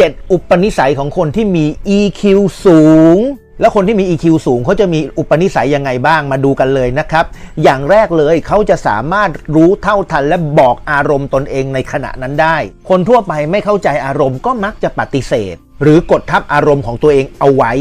7 อุปนิสัยของคนที่มี EQ สูง แล้วคนที่มี EQ สูงเขาจะมีอุปนิสัยยังไงบ้างมาดูกันเลยนะครับ อย่างแรกเลยเขาจะสามารถรู้เท่าทันและบอกอารมณ์ตนเองในขณะนั้นได้ คนทั่วไปไม่เข้าใจอารมณ์ก็มักจะปฏิเสธ หรือกดทับอารมณ์ของตัวเองเอาไว้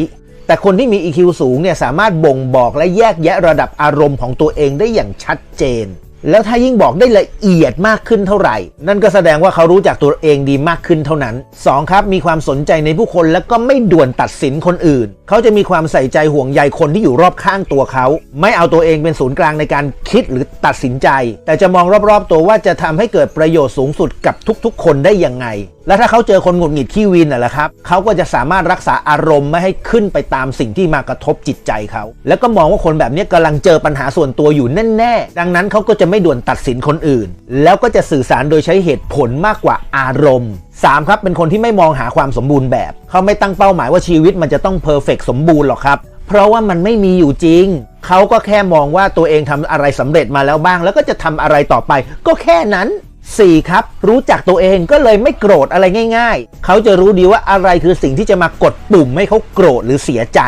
แต่คนที่มี EQ สูงเนี่ยสามารถบ่งบอกและแยกแยะระดับอารมณ์ของตัวเองได้อย่างชัดเจน แล้วถ้ายิ่งบอกได้ละเอียดมากขึ้นเท่าไหร่ นั่นก็แสดงว่าเขารู้จักตัวเองดีมากขึ้นเท่านั้น 2. ครับ มีความสนใจในผู้คนและก็ไม่ด่วนตัดสินคนอื่น เขาจะมีความใส่ใจห่วงใยคนที่อยู่รอบข้างตัวเขา ไม่เอาตัวเองเป็นศูนย์กลางในการคิดหรือตัดสินใจ แต่จะมองรอบๆตัวว่าจะทำให้เกิดประโยชน์สูงสุดกับทุกๆ คนได้ยังไง และถ้าเขาเจอคนหงุดหงิดขี้วินน่ะแหละครับเขาก็จะสามารถรักษาอารมณ์ไม่ให้ขึ้นไปตามสิ่งที่มากระทบจิตใจเขา แล้วก็มองว่าคนแบบนี้กำลังเจอปัญหาส่วนตัวอยู่แน่ๆ ดังนั้นเขาก็จะไม่ด่วนตัดสินคนอื่น แล้วก็จะสื่อสารโดยใช้เหตุผลมากกว่าอารมณ์ 3. ครับเป็นคนที่ไม่มองหาความสมบูรณ์แบบ เขาไม่ตั้งเป้าหมายว่าชีวิตมันจะต้องเพอร์เฟกสมบูรณ์หรอกครับเพราะว่ามันไม่มีอยู่จริง เขาก็แค่มองว่าตัวเองทำอะไรสำเร็จมาแล้วบ้าง แล้วก็จะทำอะไรต่อไป ก็แค่นั้น 4. ครับ รู้จักตัวเองก็เลยไม่โกรธอะไรง่าย ๆ เขาจะรู้ดีว่าอะไรคือสิ่งที่จะมากดปุ่มให้เขาโกรธหรือเสียใจ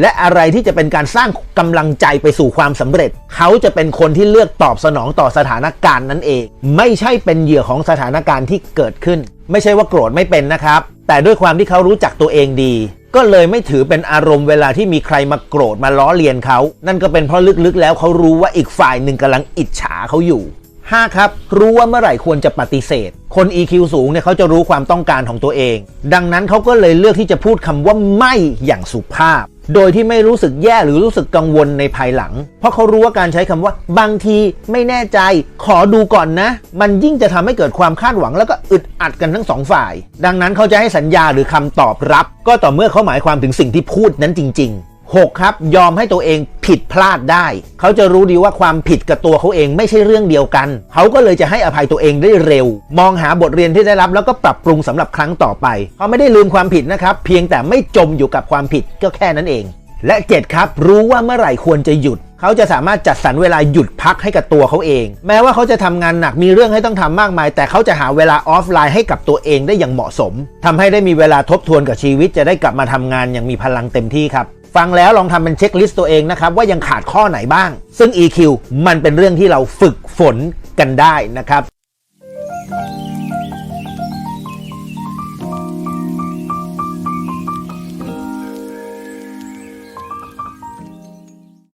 และอะไรที่จะเป็นการสร้างกำลังใจไปสู่ความสำเร็จ เขาจะเป็นคนที่เลือกตอบสนองต่อสถานการณ์นั้นเอง ไม่ใช่เป็นเหยื่อของสถานการณ์ที่เกิดขึ้น ไม่ใช่ว่าโกรธไม่เป็นนะครับ แต่ด้วยความที่เขารู้จักตัวเองดีก็เลยไม่ถือเป็นอารมณ์เวลาที่มีใครมาโกรธมาล้อเลียนเขา นั่นก็เป็นเพราะลึกๆแล้วเขารู้ว่าอีกฝ่ายหนึ่งกำลังอิจฉาเขาอยู่ 5. ครับ รู้ว่าเมื่อไหร่ควรจะปฏิเสธ คน EQ สูงเนี่ยเขาจะรู้ความต้องการของตัวเอง ดังนั้นเขาก็เลยเลือกที่จะพูดคำว่าไม่อย่างสุภาพ โดยที่ไม่รู้สึกแย่หรือรู้สึกกังวลในภายหลัง เพราะเขารู้ว่าการใช้คำว่า บางทีไม่แน่ใจ ขอดูก่อนนะ มันยิ่งจะทำให้เกิดความคาดหวังแล้วก็อึดอัดกันทั้งสองฝ่าย ดังนั้นเขาจะให้สัญญาหรือคำตอบรับ ก็ต่อเมื่อเขาหมายความถึงสิ่งที่พูดนั้นจริง ๆ 6. ครับ ยอมให้ตัวเอง ผิดพลาดได้ เขาจะรู้ดีว่าความผิดกับตัวเขาเองไม่ใช่เรื่องเดียวกัน เขาก็เลยจะให้อภัยตัวเองได้เร็ว มองหาบทเรียนที่ได้รับแล้วก็ปรับปรุงสำหรับครั้งต่อไปเขาไม่ได้ลืมความผิดนะครับ เพียงแต่ไม่จมอยู่กับความผิดก็แค่นั้นเอง และ 7 ครับ รู้ว่าเมื่อไหร่ควรจะหยุดเขาจะสามารถจัดสรรเวลาหยุดพักให้กับตัวเขาเอง แม้ว่าเขาจะทำงานหนักมีเรื่องให้ต้องทำมากมาย แต่เขาจะหาเวลาออฟไลน์ให้กับตัวเองได้อย่างเหมาะสมทำให้ได้มีเวลาทบทวนกับชีวิตจะได้กลับมาทำงานอย่างมีพลังเต็มที่ครับ ฟังแล้วลองทำเป็นเช็คลิสต์ตัวเองนะครับ ว่ายังขาดข้อไหนบ้าง ซึ่ง EQ มันเป็นเรื่องที่เราฝึกฝนกันได้นะครับ